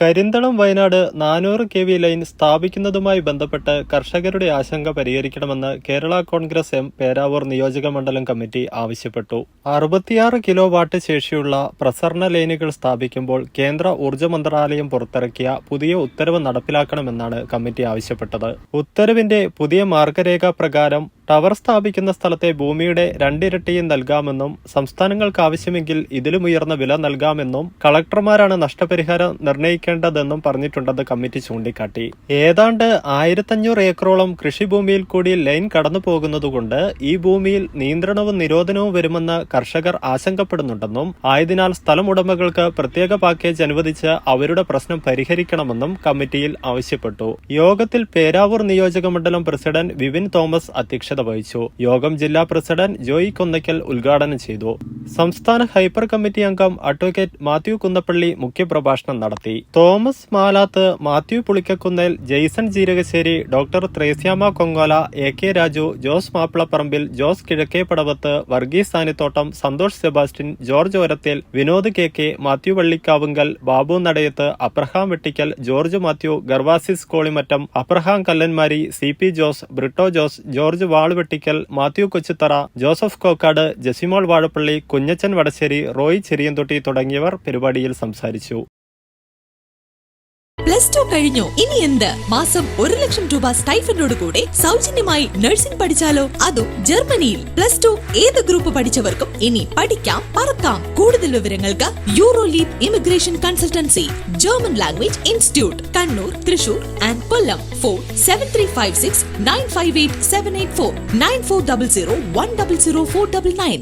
കരിന്തളം വയനാട് നാനൂറ് K V line സ്ഥാപിക്കുന്നതുമായി ബന്ധപ്പെട്ട് കർഷകരുടെ ആശങ്ക പരിഹരിക്കണമെന്ന് കേരള കോൺഗ്രസ് എം പേരാവൂർ നിയോജക മണ്ഡലം കമ്മിറ്റി ആവശ്യപ്പെട്ടു. അറുപത്തിയാറ് കിലോ വാട്ട് ശേഷിയുള്ള പ്രസരണ ലൈനുകൾ സ്ഥാപിക്കുമ്പോൾ കേന്ദ്ര ഊർജ മന്ത്രാലയം പുറത്തിറക്കിയ പുതിയ ഉത്തരവ് നടപ്പിലാക്കണമെന്നാണ് കമ്മിറ്റി ആവശ്യപ്പെട്ടത്. ഉത്തരവിന്റെ പുതിയ മാർഗരേഖ പ്രകാരം ടവർ സ്ഥാപിക്കുന്ന സ്ഥലത്തെ ഭൂമിയുടെ രണ്ടിരട്ടിയും നൽകാമെന്നും സംസ്ഥാനങ്ങൾക്ക് ആവശ്യമെങ്കിൽ ഇതിലും ഉയർന്ന വില നൽകാമെന്നും കളക്ടർമാരാണ് നഷ്ടപരിഹാരം നിർണയിക്കേണ്ടതെന്നും പറഞ്ഞിട്ടുണ്ടെന്ന് കമ്മിറ്റി ചൂണ്ടിക്കാട്ടി. ഏതാണ്ട് ആയിരത്തഞ്ഞൂറ് ഏക്കറോളം കൃഷിഭൂമിയിൽ കൂടി ലൈൻ കടന്നു പോകുന്നതുകൊണ്ട് ഈ ഭൂമിയിൽ നിയന്ത്രണവും നിരോധനവും വരുമെന്ന് കർഷകർ ആശങ്കപ്പെടുന്നുണ്ടെന്നും ആയതിനാൽ സ്ഥലമുടമകൾക്ക് പ്രത്യേക പാക്കേജ് അനുവദിച്ച് അവരുടെ പ്രശ്നം പരിഹരിക്കണമെന്നും കമ്മിറ്റിയിൽ ആവശ്യപ്പെട്ടു. യോഗത്തിൽ പേരാവൂർ നിയോജക മണ്ഡലം പ്രസിഡന്റ് വിപിൻ തോമസ് അധ്യക്ഷത വഹിച്ചു. യോഗം ജില്ലാ പ്രസിഡന്റ് ജോയി കൊന്നയ്ക്കൽ ഉദ്ഘാടനം ചെയ്തു. സംസ്ഥാന ഹൈപ്പർ കമ്മിറ്റി അംഗം അഡ്വക്കേറ്റ് മാത്യു കുന്നപ്പള്ളി മുഖ്യപ്രഭാഷണം നടത്തി. Thomas Malath Mathew Pulikkakunnel Jaison Jeerakasseri doctor Thresiamma Kongola A K Raju Jose Mappilaparambil Jose Kizhakkepadavath Varghese Sanithottam Santhosh Sebastian George Orathel Vinod K K Mathew Vallikavungal Babu Nadayath Abraham Vettikal George Mathew Gervasis Kolimattam Abraham Kallanmari C P Jose Britto Jose George Valvettikal Mathew Kochuthara Joseph Kokkad Jesimol Vazhappally Kunjachan Vadasseri Roy Cheriyanthotti തുടങ്ങിയവർ പരിപാടിയിൽ സംസാരിച്ചു. Plus two കഴിഞ്ഞു. ഇനി എന്ത്? മാസം ഒരു ലക്ഷം രൂപ സ്റ്റൈഫൻഡോട് കൂടെ സൗജന്യമായി നഴ്സിംഗ് പഠിച്ചാലോ? അതും ജർമ്മനിയിൽ പ്ലസ് ടു ഏത് ഗ്രൂപ്പ് പഠിച്ചവർക്കും ഇനി പഠിക്കാം പറക്കാം കൂടുതൽ വിവരങ്ങൾക്ക് Euro Leap immigration consultancy German language institute Kannur Thrissur and Kollam. Four seven three five six nine five eight seven eight four nine four double zero one double zero four double nine